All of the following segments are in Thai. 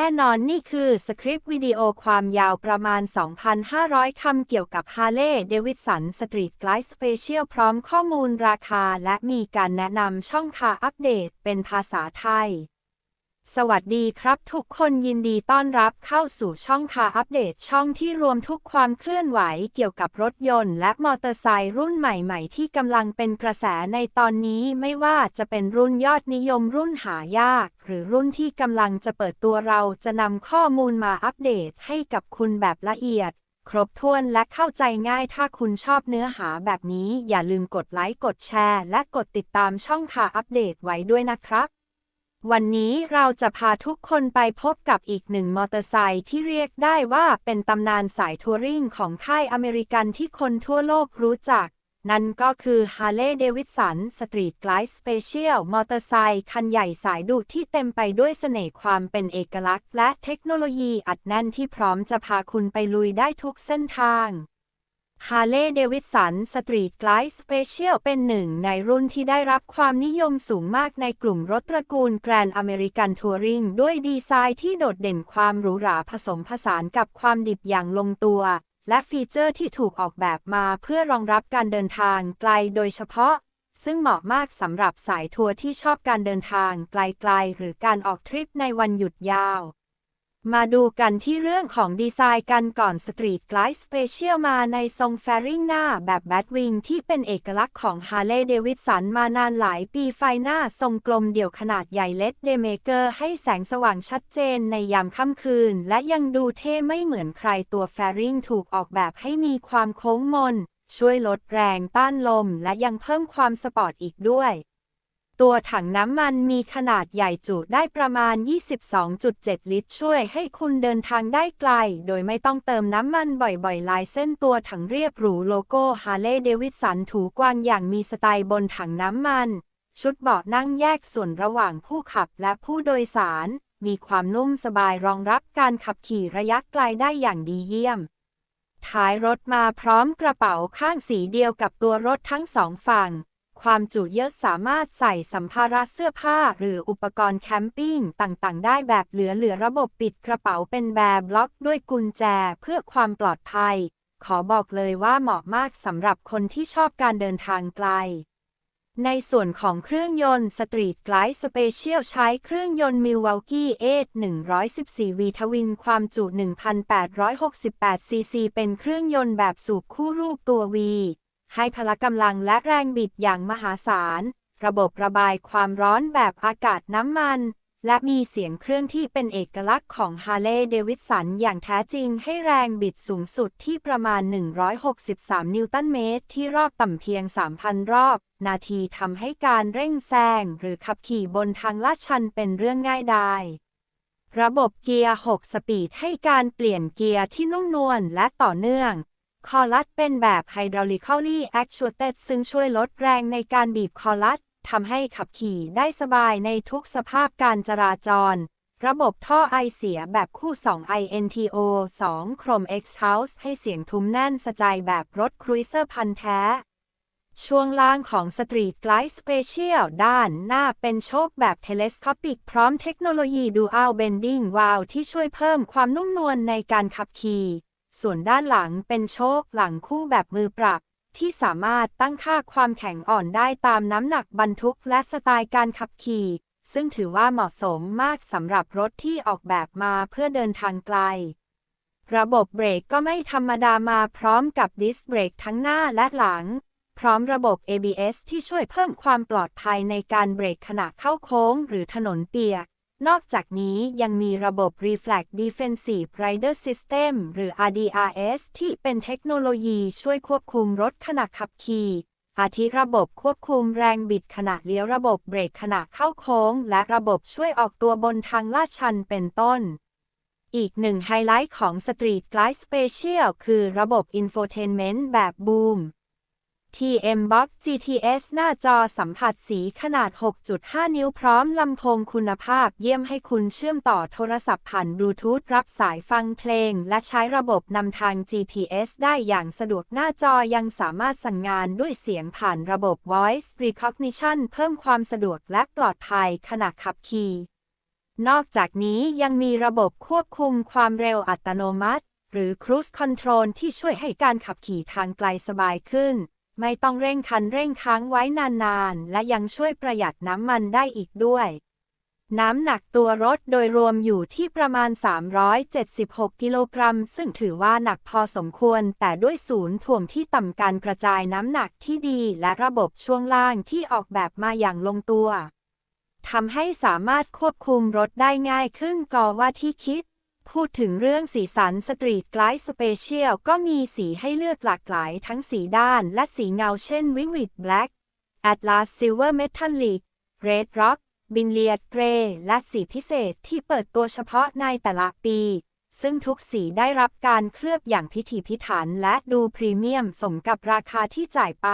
น่นอนนี่คือสคริปต์วิดีโอความยาวประมาณ 2,500 คำเกี่ยวกับฮาร์เรย์เดวิดสันสตรีทคลายสเปเชียลพร้อมข้อมูลราคาและมีการแนะนำช่องคาอัปเดตเป็นภาษาไทย สวัสดีครับทุกคนยินดีต้อนรับเข้าสู่ช่องคาอัปเดตช่องที่รวมทุกความเคลื่อนไหวเกี่ยวกับรถยนต์และมอเตอร์ไซค์รุ่นใหม่ๆ ที่กำลังเป็นกระแสในตอนนี้ไม่ว่าจะเป็นรุ่นยอดนิยมรุ่นหายาก หรือรุ่นที่กำลังจะเปิดตัวเราจะนำข้อมูลมาอัปเดตให้กับคุณแบบละเอียด ครบถ้วนและเข้าใจง่ายถ้าคุณชอบเนื้อหาแบบนี้อย่าลืมกดไลค์กดแชร์ และกดติดตามช่องคาอัปเดตไว้ด้วยนะครับ วันนี้เราจะพาทุกคนไปพบกับอีกหนึ่งมอเตอร์ไซค์ที่เรียกได้ว่าเป็นตำนานสายทัวริงของค่ายอเมริกันที่คนทั่วโลกรู้จัก นั่นก็คือ Harley Davidson Street Glide Special มอเตอร์ไซค์คันใหญ่สายดุที่เต็มไปด้วยเสน่ห์ความเป็นเอกลักษณ์ และเทคโนโลยีอัดแน่นที่พร้อมจะพาคุณไปลุยได้ทุกเส้นทาง Harley Davidson Street Glide Special เป็นหนึ่งในรุ่นที่ได้รับความนิยมสูงมากในกลุ่มรถตระกูล Grand American Touring ด้วยดีไซน์ที่โดดเด่นความหรูหราผสมผสานกับความดิบอย่างลงตัว และฟีเจอร์ที่ถูกออกแบบมาเพื่อรองรับการเดินทางไกลโดยเฉพาะ ซึ่งเหมาะมากสำหรับสายทัวร์ที่ชอบการเดินทางไกลๆหรือการออกทริปในวันหยุดยาว มาดูกันที่เรื่องของดีไซน์กันก่อน Street Glide Special มาในทรงแฟริงหน้าแบบแบทวิงที่เป็นเอกลักษณ์ของ Harley Davidson มานานหลายปีไฟหน้าทรงกลมเดี่ยวขนาดใหญ่เลดเดเมเกอร์ให้แสงสว่างชัดเจนในยามค่ำคืน และยังดูเท่ไม่เหมือนใครตัวแฟริงถูกออกแบบให้มีความโค้งมน ช่วยลดแรงต้านลม และยังเพิ่มความสปอร์ตอีกด้วย ตัวถังน้ำมันมีขนาดใหญ่จุได้ประมาณ 22.7 ลิตร ช่วยให้คุณเดินทางได้ไกล โดยไม่ต้องเติมน้ำมันบ่อยๆ ลายเส้นตัวถังเรียบหรูโลโก้ Harley Davidson ถูกวางอย่างมีสไตล์บนถังน้ำมัน ชุดเบาะนั่งแยกส่วนระหว่างผู้ขับและผู้โดยสาร มีความนุ่มสบายรองรับการขับขี่ระยะไกลได้อย่างดีเยี่ยม ท้ายรถมาพร้อมกระเป๋าข้างสีเดียวกับตัวรถทั้งสองฝั่ง ความจุเยอะสามารถใส่สัมภาระเสื้อผ้า หรืออุปกรณ์แคมปิ้งต่างๆ ได้แบบเหลือๆระบบปิดกระเป๋าเป็นแบบล็อกด้วยกุญแจเพื่อความปลอดภัย ขอบอกเลยว่าเหมาะมากสำหรับคนที่ชอบการเดินทางไกล ในส่วนของเครื่องยนต์ Street Glide Special ใช้เครื่องยนต์ Milwaukee 8 114 V ทวินความจุ 1,868 ซีซี เป็นเครื่องยนต์แบบสูบคู่รูปตัว V ให้พละกำลังและแรงบิดอย่างมหาศาล ระบบระบายความร้อนแบบอากาศน้ำมัน และมีเสียงเครื่องที่เป็นเอกลักษณ์ของ Harley Davidson อย่างแท้จริงให้แรงบิดสูงสุดที่ประมาณ 163 นิวตันเมตร ที่รอบต่ำเพียง 3,000 รอบ นาทีทำให้การเร่งแซงหรือขับขี่บนทางลาดชันเป็นเรื่องง่ายดายระบบเกียร์ 6 สปีดให้การเปลี่ยนเกียร์ที่นุ่มนวลและต่อเนื่อง คอลัดเป็นแบบ hydraulically actuated ซึ่งช่วยลดแรงในการบีบคอลัดทำให้ขับขี่ได้สบายในทุกสภาพการจราจร ระบบท่อไอเสียแบบคู่ 2 INTO 2 Chrome X House ให้เสียงทุ้มแน่นสจายแบบรถครูเซอร์พันแท้ ช่วงล่างของ Street Glide Special ด้านหน้าเป็นโชคแบบ Telescopic พร้อมเทคโนโลยี Dual Bending Valve ที่ช่วยเพิ่มความนุ่มนวลในการขับขี่ ส่วนด้านหลังเป็นโชคหลังคู่แบบมือปรับ ที่สามารถตั้งค่าความแข็งอ่อนได้ตามน้ำหนักบรรทุกและสไตล์การขับขี่ ซึ่งถือว่าเหมาะสมมากสำหรับรถที่ออกแบบมาเพื่อเดินทางไกล ระบบเบรกก็ไม่ธรรมดามาพร้อมกับดิสเบรกทั้งหน้าและหลัง พร้อมระบบ ABS ที่ช่วยเพิ่มความปลอดภัยในการเบรกขณะเข้าโค้งหรือถนนเปียก นอกจากนี้ยังมีระบบ Reflex Defensive Rider System หรือ RDRS ที่เป็นเทคโนโลยีช่วยควบคุมรถขณะขับขี่ อาทิระบบควบคุมแรงบิดขณะเลี้ยวระบบเบรกขณะเข้าโค้ง และระบบช่วยออกตัวบนทางลาดชันเป็นต้น อีกหนึ่งไฮไลท์ของ Street Glide Special คือระบบ Infotainment แบบบูม TM Box GTS หน้าจอสัมผัสสีขนาด 6.5 นิ้วพร้อมลำโพงคุณภาพเยี่ยมให้คุณเชื่อมต่อโทรศัพท์ผ่านบลูทูธรับสายฟังเพลง และใช้ระบบนำทาง GPS ได้อย่างสะดวกหน้าจอยังสามารถสั่งงานด้วยเสียงผ่านระบบ Voice Recognition เพิ่มความสะดวกและปลอดภัยขณะขับขี่นอกจากนี้ยังมีระบบควบคุมความเร็วอัตโนมัติ หรือ Cruise Control ที่ช่วยให้การขับขี่ทางไกลสบายขึ้น ไม่ต้องเร่งคันเร่งค้างไว้นานๆ และยังช่วยประหยัดน้ำมันได้อีกด้วย น้ำหนักตัวรถโดยรวมอยู่ที่ประมาณ 376 กิโลกรัม ซึ่งถือว่าหนักพอสมควร แต่ด้วยศูนย์ถ่วงที่ต่ำการกระจายน้ำหนักที่ดีและระบบช่วงล่างที่ออกแบบมาอย่างลงตัวทำให้สามารถควบคุมรถได้ง่ายขึ้นกว่าที่คิด พูดถึงเรื่องสีสันสตรีทไกด์สเปเชียลก็มีสีให้เลือกหลากหลายทั้งสีด้านและสีเงาเช่นวิวิดแบล็ก Atlas Silver Metallic Red Rock บินเลียดเกรและสีพิเศษที่เปิดตัวเฉพาะในแต่ละปี ซึ่งทุกสีได้รับการเคลือบอย่างพิถีพิถันและดูพรีเมียมสมกับราคาที่จ่ายไป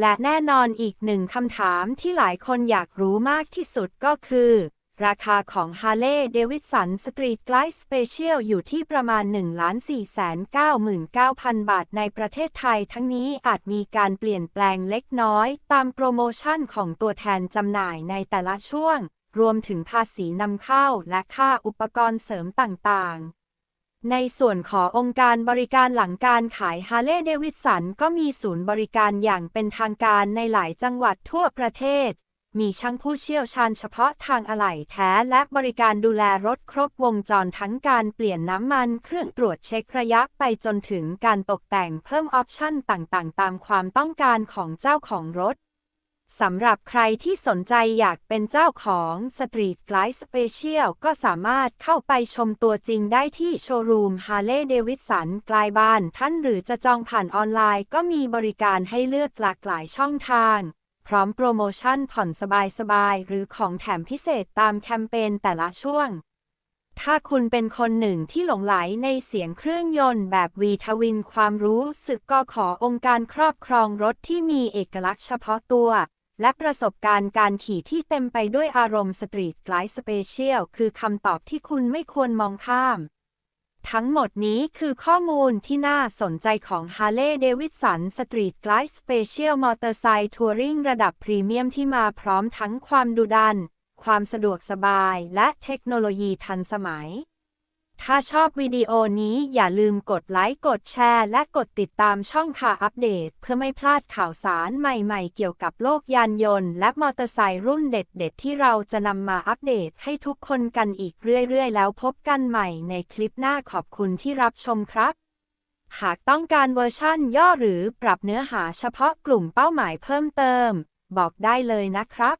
และแน่นอนอีกหนึ่งคำถามที่หลายคนอยากรู้มากที่สุดก็คือ ราคาของ Harley Davidson Street Glide Special อยู่ที่ประมาณ 1,499,000 บาทในประเทศไทย ทั้งนี้อาจมีการเปลี่ยนแปลงเล็กน้อย ตามโปรโมชั่นของตัวแทนจำหน่ายในแต่ละช่วง รวมถึงภาษีนำเข้าและค่าอุปกรณ์เสริมต่างๆในส่วนขององค์การบริการหลังการขายฮาร์เลย์เดวิดสันก็มีศูนย์บริการอย่างเป็นทางการในหลายจังหวัดทั่วประเทศ มีช่างผู้เชี่ยวชาญเฉพาะทางอะไหล่แท้และบริการดูแลรถครบวงจรทั้งการเปลี่ยนน้ำมันเครื่องตรวจเช็คระยะไปจนถึงการตกแต่งเพิ่มออปชั่นต่างๆ ตามความต้องการของเจ้าของรถสำหรับใครที่สนใจอยากเป็นเจ้าของ Street Glide Special ก็สามารถเข้าไปชมตัวจริงได้ที่โชว์รูม Harley Davidson กล้บ้านท่านหรือจะจองผ่านออนไลน์ก็มีบริการให้เลือกหลากหลายช่องทาง พร้อมโปรโมชั่นผ่อนสบายๆ หรือของแถมพิเศษตามแคมเปญแต่ละช่วง ถ้าคุณเป็นคนหนึ่งที่หลงไหลในเสียงเครื่องยนต์แบบวีทวินความรู้สึกก็ขอองค์การครอบครองรถที่มีเอกลักษณ์เฉพาะตัว และประสบการณ์การขี่ที่เต็มไปด้วยอารมณ์สตรีทไกด์สเปเชียลคือคำตอบที่คุณไม่ควรมองข้าม ทั้งหมดนี้คือข้อมูลที่น่าสนใจของ Harley Davidson Street Glide Special Motorcycle Touring ระดับพรีเมียมที่มาพร้อมทั้งความดุดัน ความสะดวกสบายและเทคโนโลยีทันสมัย ถ้าชอบวิดีโอนี้อย่าลืมกดไลค์ กดแชร์ และกดติดตามช่องข่าวอัปเดต เพื่อไม่พลาดข่าวสารใหม่ๆ เกี่ยวกับโลกยานยนต์ และมอเตอร์ไซค์รุ่นเด็ดๆ ที่เราจะนำมาอัปเดตให้ทุกคนกันอีกเรื่อยๆ แล้วพบกันใหม่ในคลิปหน้าขอบคุณที่รับชมครับ หากต้องการเวอร์ชั่นย่อหรือปรับเนื้อหาเฉพาะกลุ่มเป้าหมายเพิ่มเติม บอกได้เลยนะครับ